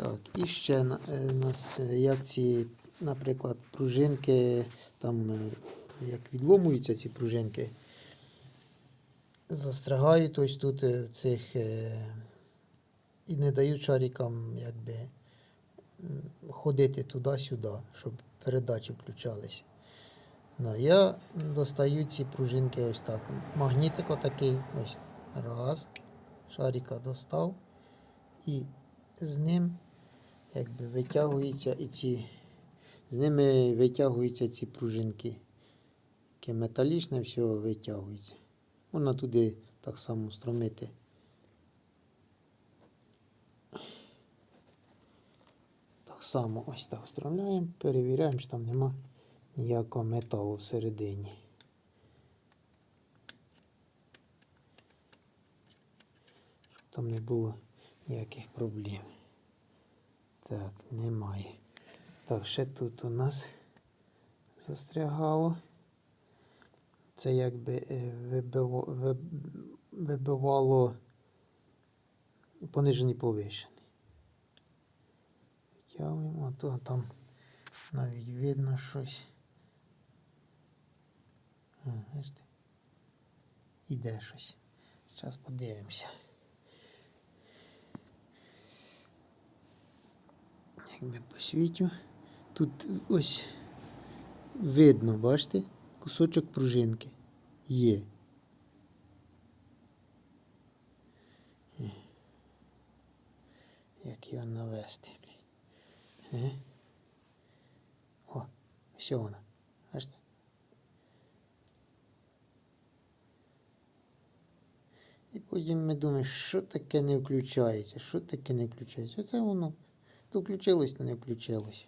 Так, і ще у нас е, як ці, наприклад, пружинки, там е, як відломуються ці пружинки, застрягають ось тут е, цих і не дають шарикам якби ходити туди-сюди, щоб передачі включалися. Да, я достаю ці пружинки ось так. Магнітик отакий. Ось. Раз. Шарика достав. І з ним якби витягуються і ці. З ними витягуються ці пружинки. Яке металічне все витягується. Можна туди так само стромити. Так само ось так встромляємо, перевіряємо, що там нема ніякого металу всередині. Щоб там не було ніяких проблем. Так, немає. Так, ще тут у нас застрягало. Це якби е, вибиво, вибивало понижений повишений. Витягуємо, а то там навіть видно щось. Іде щось. Зараз подивимося. Якби посвітю. Тут ось видно, бачите? Кусочок пружинки є. Як його навести, блядь. Е? О, ось вона. Бачите? І потім ми думаємо, що таке не включається, що таке не включається. Оце воно включилось, не включилось.